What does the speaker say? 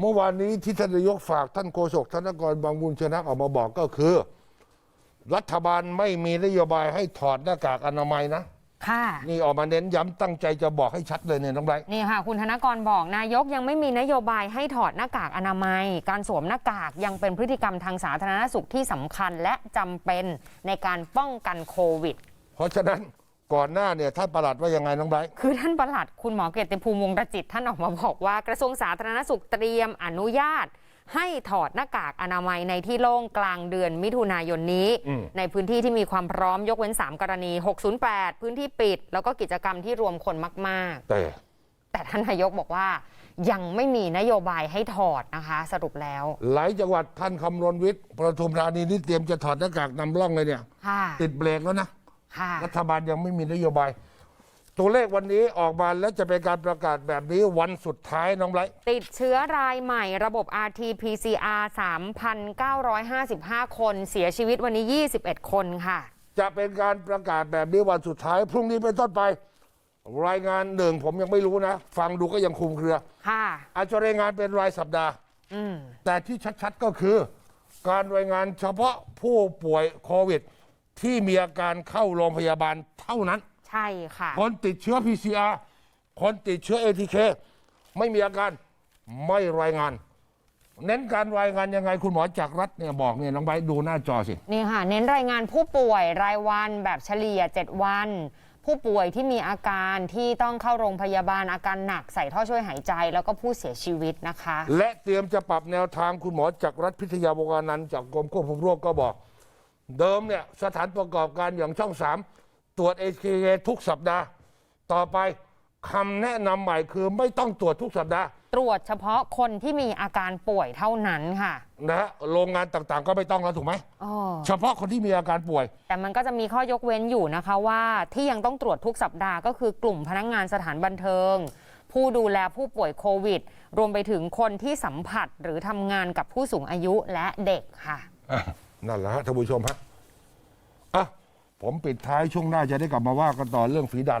เมื่อวานนี้ที่ท่านนายกฝากท่านโฆษกธนกรบางบุญชนะออกมาบอกก็คือ รัฐบาลไม่มีนโยบายให้ถอดหน้ากากอนามัยนะ ค่ะ นี่ออกมาเน้นย้ำตั้งใจจะบอกให้ชัดเลยเนี่ยน้องไบรท์ นี่ค่ะ คุณธนกรบอกนายกยังไม่มีนโยบายให้ถอดหน้ากากอนามัย การสวมหน้ากากยังเป็นพฤติกรรมทางสาธารณสุขที่สำคัญและจำเป็นในการป้องกันโควิด เพราะฉะนั้น ก่อนหน้าเนี่ยท่านประหลัดว่ายังไงน้องไบรท์ คือท่านประหลัดคุณหมอเกียรติภูมิวงศ์รจิต ท่านออกมาบอกว่ากระทรวงสาธารณสุขเตรียมอนุญาต ให้ถอดหน้ากากอนามัยในที่โล่งกลางเดือนมิถุนายนนี้ อืม ในพื้นที่ที่มีความพร้อมยกเว้น 3 กรณี 608 พื้นที่ปิด แล้วก็กิจกรรมที่รวมคนมากแต่ๆ แต่ท่านนายกบอกว่า ยังไม่มีนโยบายให้ถอดนะคะ สรุปแล้วหลายจังหวัดท่านคำรณวิทย์ประทุมธานีนี่เตรียมจะถอดหน้ากากนำร่องเลยเนี่ย ค่ะ ติดเบรกแล้วนะ ค่ะ รัฐบาลยังไม่มีนโยบาย ตัวเลขวันนี้ออกมาแล้วจะเป็นการประกาศแบบนี้วันสุดท้ายน้องไบรท์ติดเชื้อรายใหม่ระบบ RT-PCR 3,955 คน เสียชีวิตวันนี้ 21 คนค่ะ จะเป็นการประกาศแบบนี้วันสุดท้าย พรุ่งนี้เป็นต้นไป รายงานหนึ่งผมยังไม่รู้นะ ฟังดูก็ยังคลุมเครือ ค่ะ อาจจะรายงานเป็นรายสัปดาห์ อืม แต่ที่ชัดๆก็คือ การรายงานเฉพาะผู้ป่วยโควิด ที่มีอาการเข้าโรงพยาบาลเท่านั้น ใช่ค่ะ คนติดเชื้อ PCR คนติดเชื้อ ATK ไม่มีอาการไม่รายงาน เน้นการรายงานยังไงคุณหมอจากรรัฐเนี่ยบอกเนี่ยน้องใบร์ทดูหน้าจอสิ นี่ค่ะ เน้นรายงานผู้ป่วยรายวันแบบเฉลี่ย 7 วัน ผู้ป่วยที่มีอาการที่ต้องเข้าโรงพยาบาลอาการหนักใส่ท่อช่วยหายใจ แล้วก็ผู้เสียชีวิตนะคะ และเตรียมจะปรับแนวทางคุณหมอจากรัฐพิทยาวงศ์นันท์จากกรมควบคุมโรคก็บอก เดิมเนี่ยสถานประกอบการอย่างช่องสามตรวจ ATK ทุกสัปดาห์ ต่อไปคำแนะนำใหม่คือไม่ต้องตรวจทุกสัปดาห์ ตรวจเฉพาะคนที่มีอาการป่วยเท่านั้นค่ะนะฮะโรงงานต่างๆ ก็ไม่ต้องแล้วถูกไหม อ๋อเฉพาะคนที่มีอาการป่วย แต่มันก็จะมีข้อยกเว้นอยู่นะคะว่าที่ยังต้องตรวจทุกสัปดาห์ก็คือกลุ่มพนักงานสถานบันเทิง ผู้ดูแลผู้ป่วยโควิด รวมไปถึงคนที่สัมผัสหรือทำงานกับผู้สูงอายุและเด็กค่ะอะ นั่นแหละฮะท่านผู้ชมฮะอะผมปิดท้ายช่วงหน้าจะได้กลับมาว่ากันต่อเรื่องฝีดาดลิง